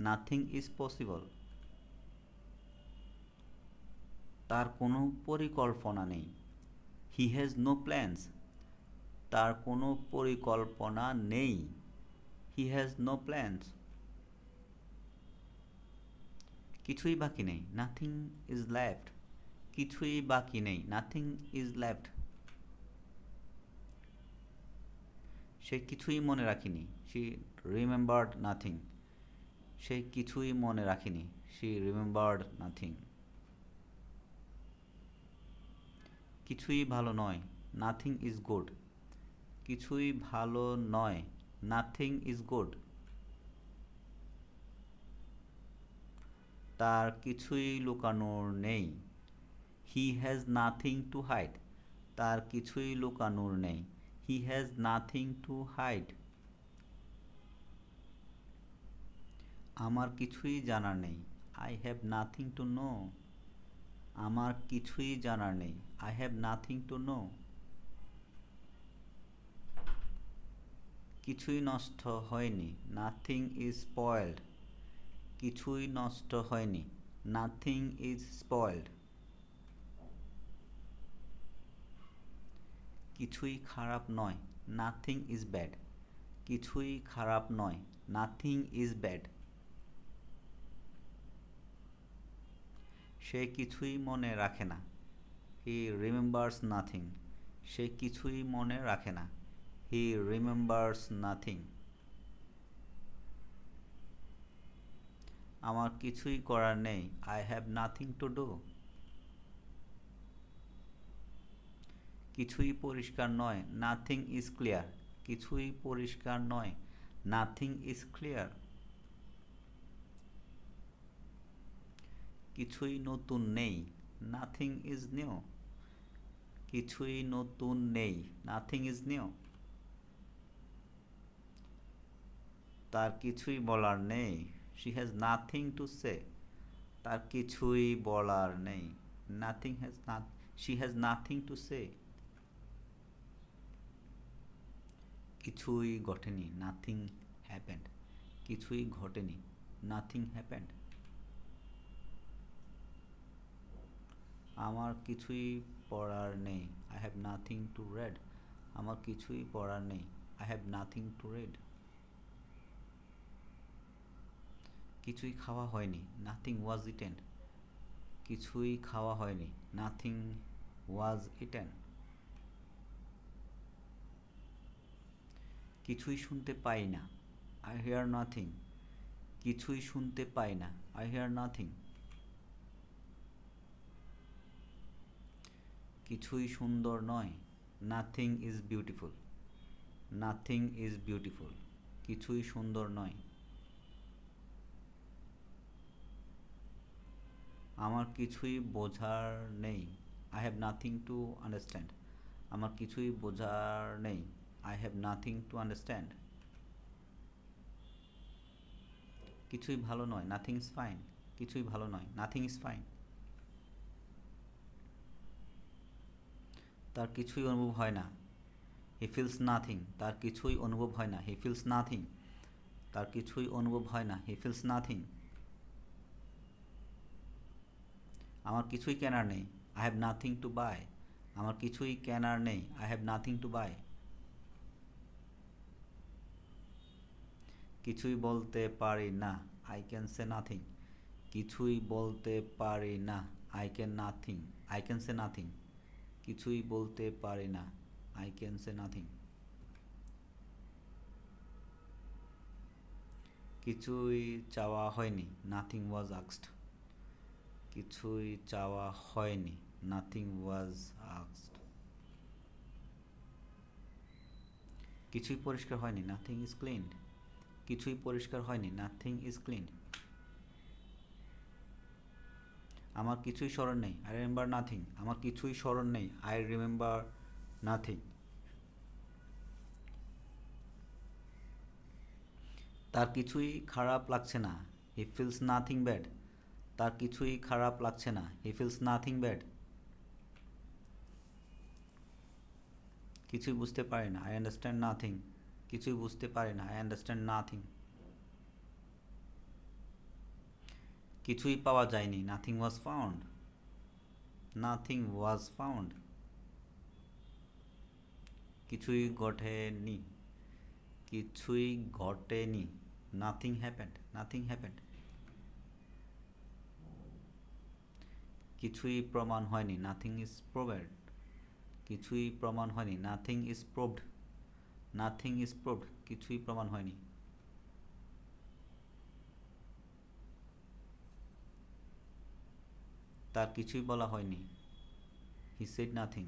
Nothing is possible তার কোনো পরিকল্পনা নেই। হি হ্যাজ নো প্ল্যানস তার কোনো পরিকল্পনা নেই। হি হ্যাজ নো প্ল্যানস কিছুই বাকি নেই। নাথিং ইজ লেফট কিছুই বাকি নেই। নাথিং ইজ লেফট সে কিছুই মনে রাখিনি। সি রিমেম্বার্ড নাথিং সে কিছুই মনে রাখিনি। সি রিমেম্বার্ড নাথিং কিছুই ভালো নয়। নাথিং ইজ গুড কিছুই ভালো নয়। নাথিং ইজ গুড তার কিছুই লুকানোর নেই। He has nothing to hide তার কিছুই লুকানোর নেই। He has nothing to hide আমার কিছুই জানা নেই। I have nothing to know আমার কিছুই জানা নেই। I have nothing to know কিছুই নষ্ট হয়নি। নাথিং ইজ স্পয়েল্ড কিছুই নষ্ট হয়নি। নাথিং ইজ স্পয়েল্ড কিছুই খারাপ নয়। নাথিং ইজ ব্যাড কিছুই খারাপ নয়। নাথিং ইজ ব্যাড সে কিছুই মনে রাখে না। হি রিমেম্বার্স নাথিং সে কিছুই মনে রাখে না। হি রিমেম্বার্স নাথিং আমার কিছুই করার নেই। I have nothing to do কিছুই পরিষ্কার নয়। নাথিং ইজ ক্লিয়ার কিছুই পরিষ্কার নয়। নাথিং ইজ ক্লিয়ার কিছুই নতুন নেই। নাথিং ইজ নিউ কিছুই নতুন নেই। নাথিং ইজ নিউ তার কিছুই বলার নেই। She has nothing to say তার কিছুই বলার নেই। Nothing has Nath she has nothing to say কিছুই ঘটেনি। নাথিং হ্যাপেন্ড কিছুই ঘটেনি। নাথিং হ্যাপেন্ড আমার কিছুই পড়ার নেই। I have nothing to read আমার কিছুই পড়ার নেই। I have nothing to read কিছুই খাওয়া হয়নি। নাথিং ওয়াজ ইটেন কিছুই খাওয়া হয়নি। নাথিং ওয়াজ ইটেন কিছুই শুনতে পাই না। আই হেয়ার নাথিং কিছুই শুনতে পাই না। আই হেয়ার নাথিং কিছুই সুন্দর নয়। Nothing is beautiful nothing is beautiful কিছুই সুন্দর নয়। আমার কিছুই বোঝার নেই। I have nothing to understand আমার কিছুই বোঝার নেই। I have nothing to understand কিছুই ভালো নয়। নাথিং ইজ ফাইন কিছুই ভালো নয়। নাথিং ইজ ফাইন তার কিছুই অনুভব হয় না। হি ফিলস নাথিং তার কিছুই অনুভব হয় না। হি ফিলস নাথিং তার কিছুই অনুভব হয় না। হি ফিলস নাথিং আমার কিছুই কেনার নেই। I have nothing to buy আমার কিছুই কেনার নেই। I have nothing to buy কিছুই বলতে পারি না। আই ক্যান সে নাথিং কিছুই বলতে পারি না। I can nothing I can say nothing কিছুই বলতে পারি না। আই ক্যান সে নাথিং কিছুই চাওয়া হয়নি। নাথিং ওয়াজ আক্সড কিছুই চাওয়া হয়নি। নাথিং ওয়াজ আক্সড কিছুই পরিষ্কার হয়নি। নাথিং ইজ ক্লিন কিছুই পরিষ্কার হয়নি। নাথিং ইজ ক্লিনড আমার কিছুই স্মরণ নেই আই রিমেম্বার নাথিং আমার কিছুই স্মরণ নেই আই রিমেম্বার নাথিং তার কিছুই খারাপ লাগছে না হি ফিলস নাথিং ব্যাড তার কিছুই খারাপ লাগছে না হি ফিলস নাথিং ব্যাড কিছুই বুঝতে পারে না আই আন্ডারস্ট্যান্ড নাথিং কিছুই বুঝতে পারে না আই আন্ডারস্ট্যান্ড নাথিং কিছুই পাওয়া যায়নি। Nothing was found nothing was found কিছুই ঘটেনি। কিছুই ঘটেনি। নাথিং হ্যাপেন্ড নাথিং হ্যাপেন্ড কিছুই প্রমাণ হয়নি। নাথিং ইজ প্রোভেড কিছুই প্রমাণ হয়নি। Nothing is proved nothing is proved কিছুই প্রমাণ হয়নি। তার কিছুই বলা হয়নি। হি সেড নাথিং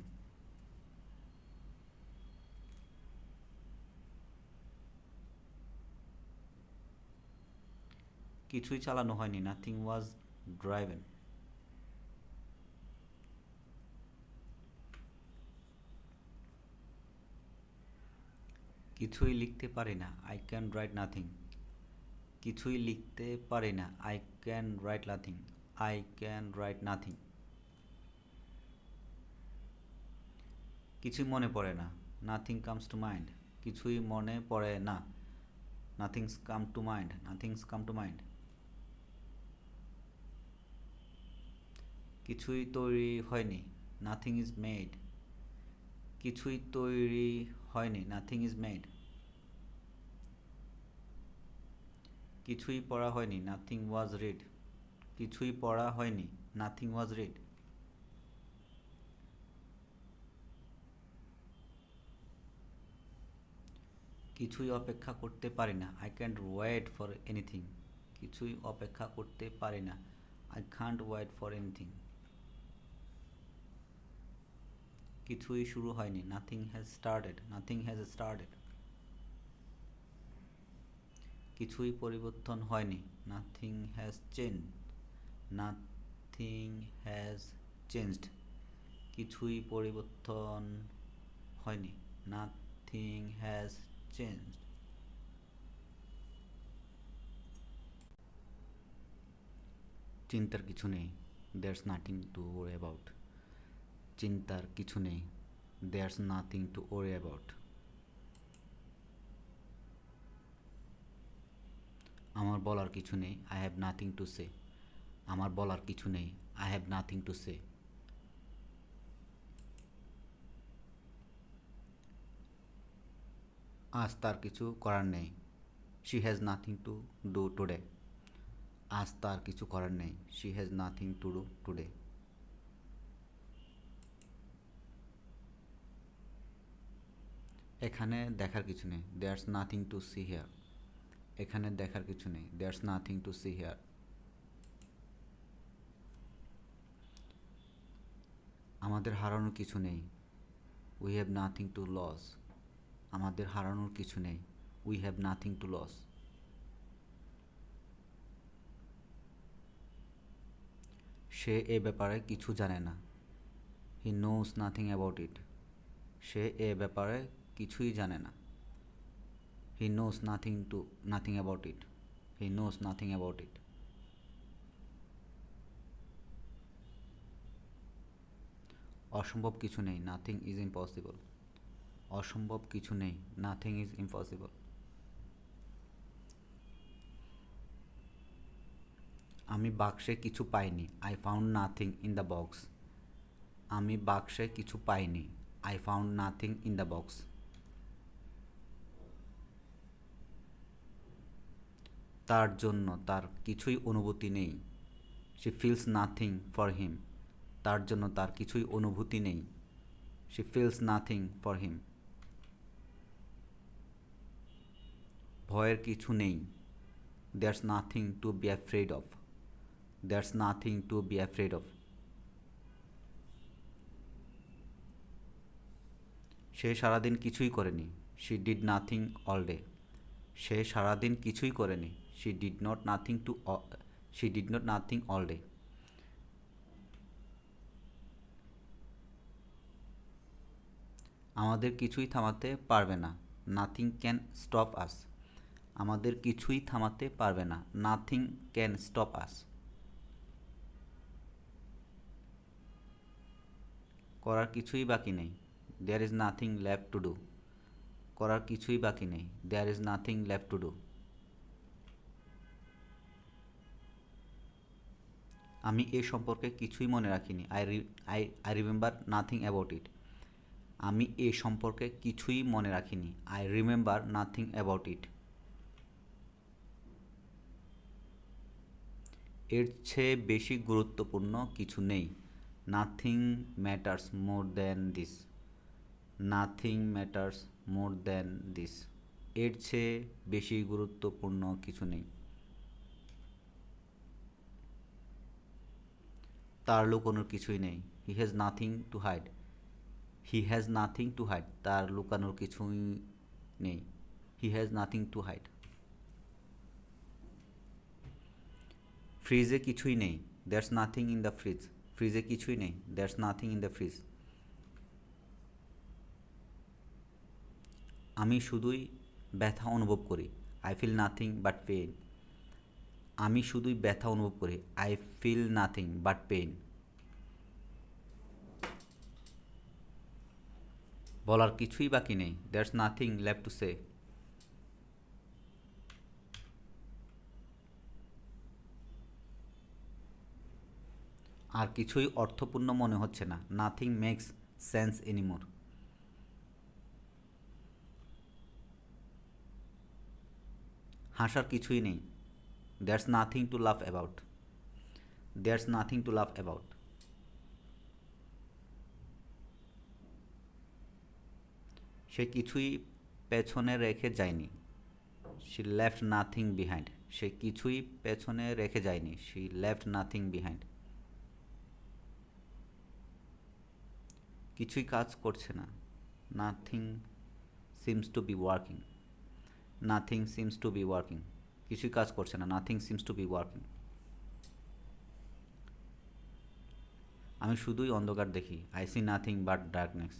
কিছুই চালানো হয়নি নাথিং ওয়াজ ড্রাইভেন কিছুই লিখতে পারি না আই ক্যান রাইট নাথিং কিছুই লিখতে পারি না I can write nothing I can write nothing কিছুই মনে পড়ে না। নাথিং কামস টু মাইন্ড কিছুই মনে পড়ে না। Nothings come to mind nothings come to mind কিছুই তৈরি হয়নি। নাথিং ইজ মেড কিছুই তৈরি হয়নি। নাথিং ইজ মেড কিছুই পড়া হয়নি। নাথিং ওয়াজ রিড কিছুই পড়া হয়নি। নাথিং ওয়াজ রিড কিছুই অপেক্ষা করতে পারি না। I can't wait for anything কিছুই অপেক্ষা করতে পারি না। I can't wait for anything কিছুই শুরু হয়নি। Nothing has started nothing has started কিছুই পরিবর্তন হয়নি। Nothing has change nothing has changed কিছুই পরিবর্তন হয়নি। নাথিং হ্যাজ চেঞ্জড চিন্তার কিছু নেই। There's nothing to worry about চিন্তার কিছু নেই। There's nothing to worry about আমার বলার কিছু নেই। I have nothing to say আমার বলার কিছু নেই। I have nothing to say আজ তার কিছু করার নেই। She has nothing to do today আজ তার কিছু করার নেই। She has nothing to do today এখানে দেখার কিছু নেই। There's nothing to see here এখানে দেখার কিছু নেই। There's nothing to see here আমাদের হারানোর কিছু নেই। We have nothing to lose আমাদের হারানোর কিছু নেই। We have nothing to lose সে এ ব্যাপারে কিছু জানে না। হি নোস নাথিং অ্যাবাউট ইট সে এ ব্যাপারে কিছুই জানে না। He knows nothing to nothing about it he knows nothing about it অসম্ভব কিছু নেই নাথিং ইজ ইম্পসিবল অসম্ভব কিছু নেই নাথিং ইজ ইম্পসিবল আমি বাক্সে কিছু পাইনি I found nothing in the box আমি বাক্সে কিছু পাইনি I found nothing in the box তার জন্য তার কিছুই অনুভূতি নেই। She feels nothing for him তার জন্য তার কিছুই অনুভূতি নেই। She feels nothing for him ভয়ের কিছু নেই। There's nothing to be afraid of there's nothing to be afraid of সে সারাদিন কিছুই করেনি। She did nothing all day সে সারাদিন কিছুই করেনি। She did not nothing to she did not nothing all day আমাদের কিছুই থামাতে পারবে না। নাথিং ক্যান স্টপ আস আমাদের কিছুই থামাতে পারবে না। নাথিং ক্যান স্টপ আস করার কিছুই বাকি নেই। There is nothing left to do করার কিছুই বাকি নেই। There is nothing left to do আমি এ সম্পর্কে কিছুই মনে রাখিনি। I I I remember nothing about it আমি এ সম্পর্কে কিছুই মনে রাখিনি। I remember nothing about it এর চেয়ে বেশি গুরুত্বপূর্ণ কিছু নেই। Nothing matters more than this nothing matters more than this এর চেয়ে বেশি গুরুত্বপূর্ণ কিছু নেই। তার লুকানোর কিছুই নেই। He has nothing to hide he has nothing to hide তার লুকানোর কিছুই নেই। He has nothing to hide ফ্রিজে কিছুই নেই। That's nothing in the fridge ফ্রিজে কিছুই নেই। That's nothing in the fridge আমি শুধুই ব্যথা অনুভব করি। I feel nothing but pain আমি শুধুই ব্যথা অনুভব করি। I feel nothing but pain বলার কিছুই বাকি নেই। That's nothing left to say আর কিছুই অর্থপূর্ণ মনে হচ্ছে না। নাথিং মেক্স সেন্স এনিমোর হাসার কিছুই নেই। That's nothing to love about that's nothing to love about সে কিছুই পেছনে রেখে যায়নি। শি লেফট নাথিং বিহাইন্ড সে কিছুই পেছনে রেখে যায়নি। শি লেফট নাথিং বিহাইন্ড কিছুই কাজ করছে না। Nothing seems to be working nothing seems to be working কিছুই কাজ করছে না। Nothing seems to be working আমি শুধুই অন্ধকার দেখি। I see nothing but darkness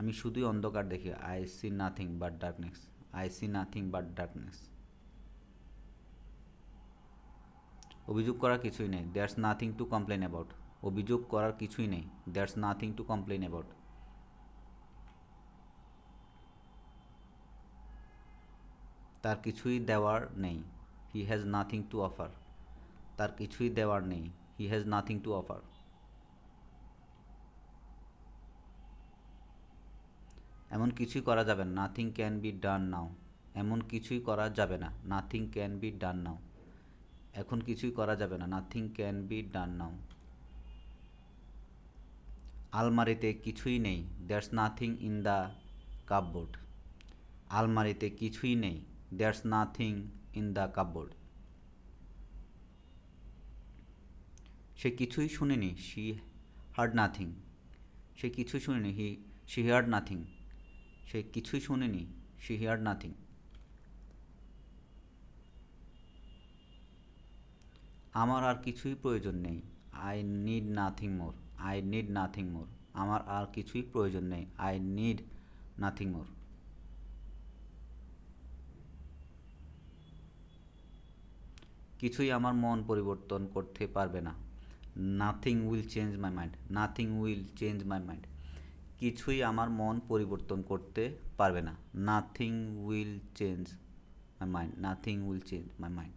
আমি শুধুই অন্ধকার দেখি I see nothing but darkness I see nothing but darkness অভিযোগ করার কিছুই নেই that's nothing to complain about অভিযোগ করার কিছুই নেই that's nothing to complain about তার কিছুই দেওয়ার নেই he has nothing to offer তার কিছুই দেওয়ার নেই he has nothing to offer এমন কিছুই করা যাবে না। Nothing can be done now এমন কিছুই করা যাবে না। Nothing can be done now এখন কিছুই করা যাবে না। Nothing can be done now আলমারিতে কিছুই নেই। That's nothing in the cupboard আলমারিতে কিছুই নেই। That's nothing in the cupboard সে কিছুই শুনেনি। শি হার্ড নাথিং সে কিছুই শুনেনি। হি শি হার্ড নাথিং সে কিছুই শুনেনি শি হিয়ার নাথিং আমার আর কিছুই প্রয়োজন নেই I need nothing more I need nothing more আমার আর কিছুই প্রয়োজন নেই আই নিড নাথিং মোর কিছুই আমার মন পরিবর্তন করতে পারবে না। Nothing will change my mind nothing will change my mind কিছুই আমার মন পরিবর্তন করতে পারবে না। Nothing will change my mind nothing will change my mind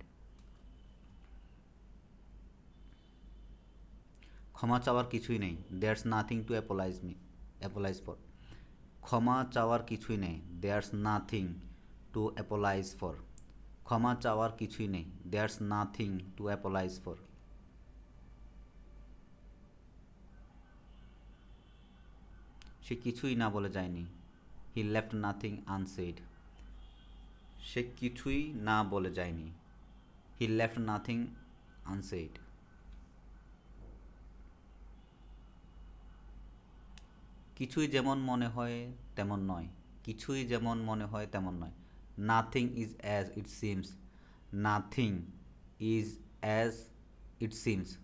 ক্ষমা চাওয়ার কিছুই নেই। There's nothing to apologise me apologise for ক্ষমা চাওয়ার কিছুই নেই। There's nothing to apologise for ক্ষমা চাওয়ার কিছুই নেই। There's nothing to apologise for সে কিছুই না বলে যায়নি। হি লেফট নাথিং আনসেড সে কিছুই না বলে যায়নি। হি লেফট নাথিং আনসেড কিছুই যেমন মনে হয়, তেমন নয়। কিছুই যেমন মনে হয়, তেমন নয়। Nothing is as it seems nothing is as it seems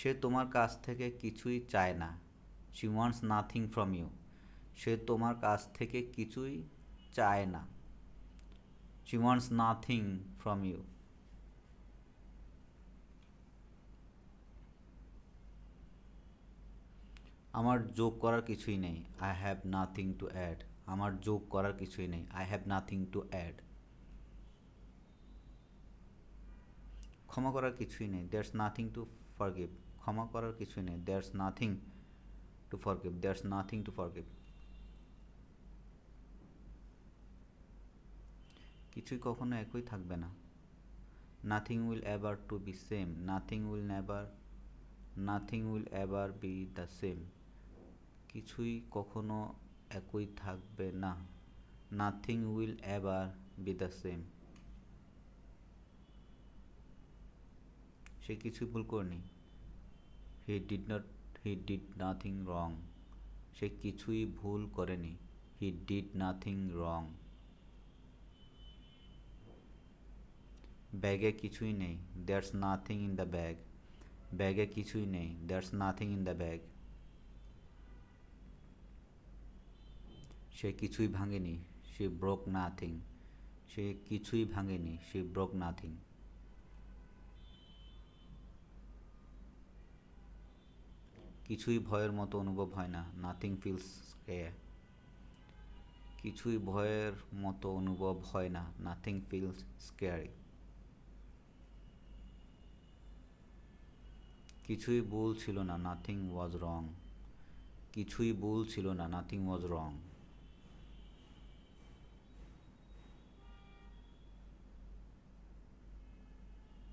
সে তোমার কাছ থেকে কিছুই চায় না। She wants nothing from you সে তোমার কাছ থেকে কিছুই চায় না। She wants nothing from you আমার যোগ করার কিছুই নেই। I have nothing to add আমার যোগ করার কিছুই নেই। I have nothing to add ক্ষমা করার কিছুই নেই। দেয়ার্স নাথিং টু ফরগিভ ক্ষমা করার কিছুই নেই। There's nothing to forgive there's nothing to forgive কিছুই কখনো একই থাকবে না। Nothing will ever to be same nothing will never nothing will ever be the same কিছুই কখনো একই থাকবে না। Nothing will ever be the same সে কিছুই ভুল করেনি। He did not he did nothing wrong সে কিছুই ভুল করেনি। হি ডিড নাথিং রং ব্যাগে কিছুই নেই। There's nothing in the bag ব্যাগে কিছুই নেই। There's nothing in the bag সে কিছুই ভাঙেনি। সে ব্রোক নাথিং সে কিছুই ভাঙেনি। সে ব্রোক নাথিং কিছুই ভয়ের মতো অনুভব হয় না নাথিং ফিলস স্কেয়ার কিছুই ভয়ের মতো অনুভব হয় না নাথিং ফিলস স্কেয়ারি কিছুই ভুল ছিল না নাথিং ওয়াজ রং কিছুই ভুল ছিল না নাথিং ওয়াজ রং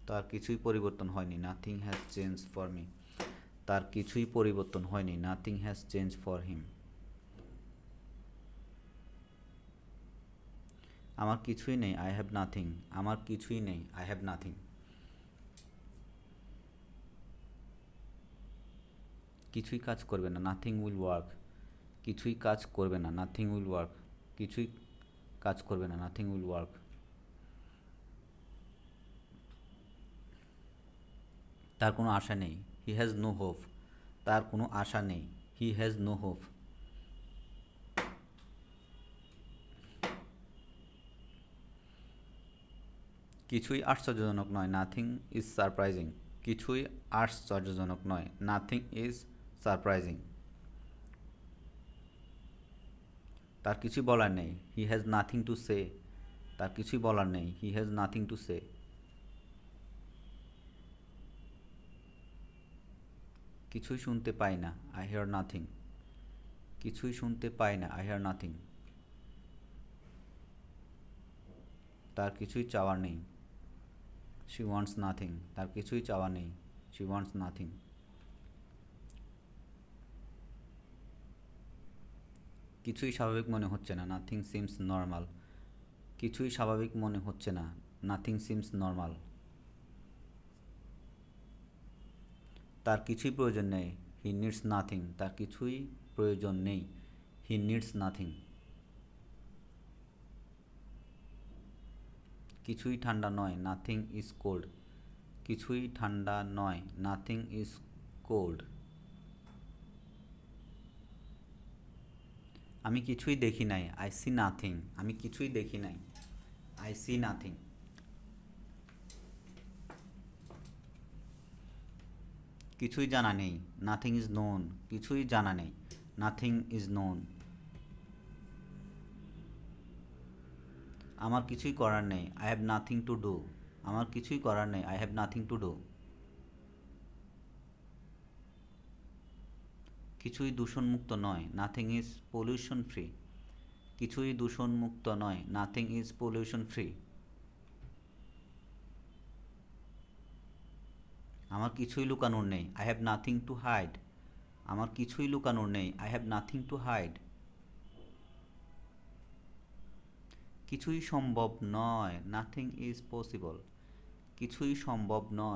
তার কিছুই পরিবর্তন হয়নি nothing has change for me তার কিছুই পরিবর্তন হয়নি। Nothing has change for him আমার কিছুই নেই। আই হ্যাভ নাথিং আমার কিছুই নেই। আই হ্যাভ নাথিং কিছুই কাজ করবে না। নাথিং উইল ওয়ার্ক কিছুই কাজ করবে না। নাথিং উইল ওয়ার্ক কিছুই কাজ করবে না। নাথিং উইল ওয়ার্ক তার কোনো আশা নেই। হি হ্যাজ নো হোপ তার কোনো আশা নেই। হি হ্যাজ নো হোপ কিছুই আশ্চর্যজনক নয়। নাথিং ইজ সারপ্রাইজিং কিছুই আশ্চর্যজনক নয়। নাথিং ইজ সারপ্রাইজিং তার কিছুই বলার নেই। He has nothing to say তার কিছুই বলার নেই। He has nothing to say কিছুই শুনতে পাই না আই হেয়ার নাথিং কিছুই শুনতে পাই না আই হেয়ার নাথিং তার কিছুই চাওয়ার নেই। শি ওয়ান্টস নাথিং তার কিছুই চাওয়া নেই। শি ওয়ান্টস নাথিং কিছুই স্বাভাবিক মনে হচ্ছে না। নাথিং সিমস নর্মাল কিছুই স্বাভাবিক মনে হচ্ছে না। নাথিং সিমস নর্মাল তার কিছুই প্রয়োজন নেই। হি নিডস নাথিং তার কিছুই প্রয়োজন নেই। হি নিডস নাথিং কিছুই ঠান্ডা নয়। নাথিং ইজ কোল্ড কিছুই ঠান্ডা নয়। নাথিং ইজ কোল্ড আমি কিছুই দেখি নাই। আই সি নাথিং আমি কিছুই দেখি নাই। আই সি নাথিং কিছুই জানা নেই। নাথিং ইজ নোন কিছুই জানা নেই। নাথিং ইজ নোন আমার কিছুই করার নেই। I have nothing to do আমার কিছুই করার নেই। I have nothing to do কিছুই দূষণমুক্ত নয়। নাথিং ইজ পলিউশন ফ্রি কিছুই দূষণমুক্ত নয়। নাথিং ইজ পলিউশন ফ্রি আমার কিছুই লুকানোর নেই। I have nothing to hide আমার কিছুই লুকানোর নেই। I have nothing to hide কিছুই সম্ভব নয়। নাথিং ইজ পসিবল কিছুই সম্ভব নয়।